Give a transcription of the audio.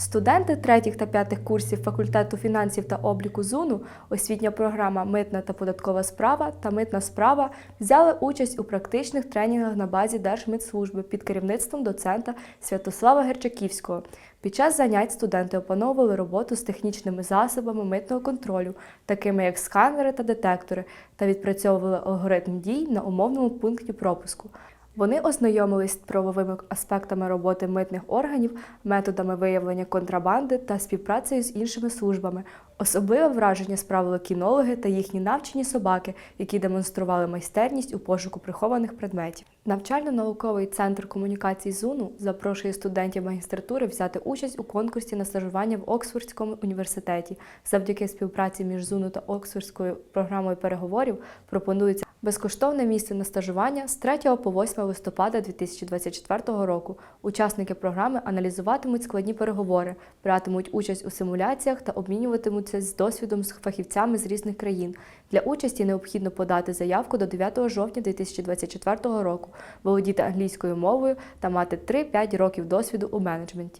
Студенти третіх та п'ятих курсів факультету фінансів та обліку ЗУНу, освітня програма Митна та податкова справа та митна справа взяли участь у практичних тренінгах на базі Держмитслужби під керівництвом доцента Святослава Герчаківського. Під час занять студенти опановували роботу з технічними засобами митного контролю, такими як сканери та детектори, та відпрацьовували алгоритм дій на умовному пункті пропуску. Вони ознайомились з правовими аспектами роботи митних органів, методами виявлення контрабанди та співпрацею з іншими службами. Особливе враження справили кінологи та їхні навчені собаки, які демонстрували майстерність у пошуку прихованих предметів. Навчально-науковий центр комунікацій ЗУНу запрошує студентів магістратури взяти участь у конкурсі на стажування в Оксфордському університеті. Завдяки співпраці між ЗУНу та Оксфордською програмою переговорів пропонується безкоштовне місце на стажування з 3 по 8 листопада 2024 року. Учасники програми аналізуватимуть складні переговори, братимуть участь у симуляціях та обмінюватимуться з досвідом з фахівцями з різних країн. Для участі необхідно подати заявку до 9 жовтня 2024 року, володіти англійською мовою та мати 3-5 років досвіду у менеджменті.